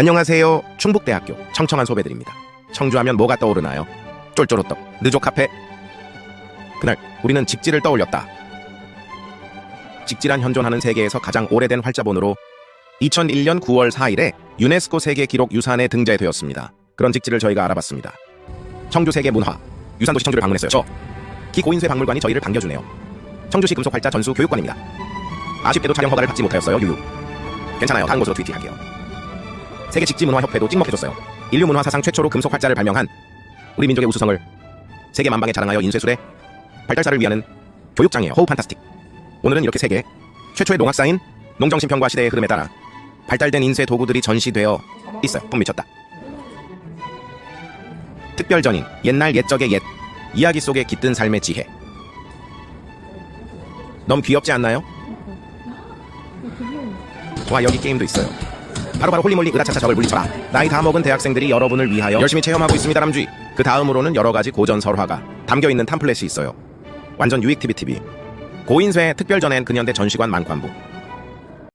안녕하세요. 충북대학교 청청한 소배들입니다. 청주하면 뭐가 떠오르나요? 쫄쫄호떡, 느조 카페. 그날 우리는 직지를 떠올렸다. 직지란 현존하는 세계에서 가장 오래된 활자본으로 2001년 9월 4일에 유네스코 세계 기록 유산에 등재되었습니다. 그런 직지를 저희가 알아봤습니다. 청주 세계 문화 유산도시 청주를 방문했어요. 저 기고인쇄 박물관이 저희를 반겨주네요. 청주시 금속 활자 전수 교육관입니다. 아쉽게도 촬영 허가를 받지 못하였어요. 유유. 괜찮아요. 다른 곳으로 트위팅할게요. 세계 직지 문화 협회도 찍먹해줬어요. 인류 문화 사상 최초로 금속 활자를 발명한 우리 민족의 우수성을 세계 만방에 자랑하여 인쇄술에 발달사를 위하는 교육장이에요. 호우 판타스틱. 오늘은 이렇게 세계 최초의 농학사인 농정신평과 시대의 흐름에 따라 발달된 인쇄 도구들이 전시되어 있어요. 뻥 미쳤다. 특별전인 옛날 옛적의 옛 이야기 속에 깃든 삶의 지혜. 너무 귀엽지 않나요? 와 여기 게임도 있어요. 바로바로 홀리몰리 으라차차 적을 물리쳐라. 나이 다 먹은 대학생들이 여러분을 위하여 열심히 체험하고 있습니다. 람쥐. 그 다음으로는 여러 가지 고전 설화가 담겨 있는 팜플렛이 있어요. 완전 유익 TV TV. 고인쇄 특별전엔 근현대 전시관 만관부.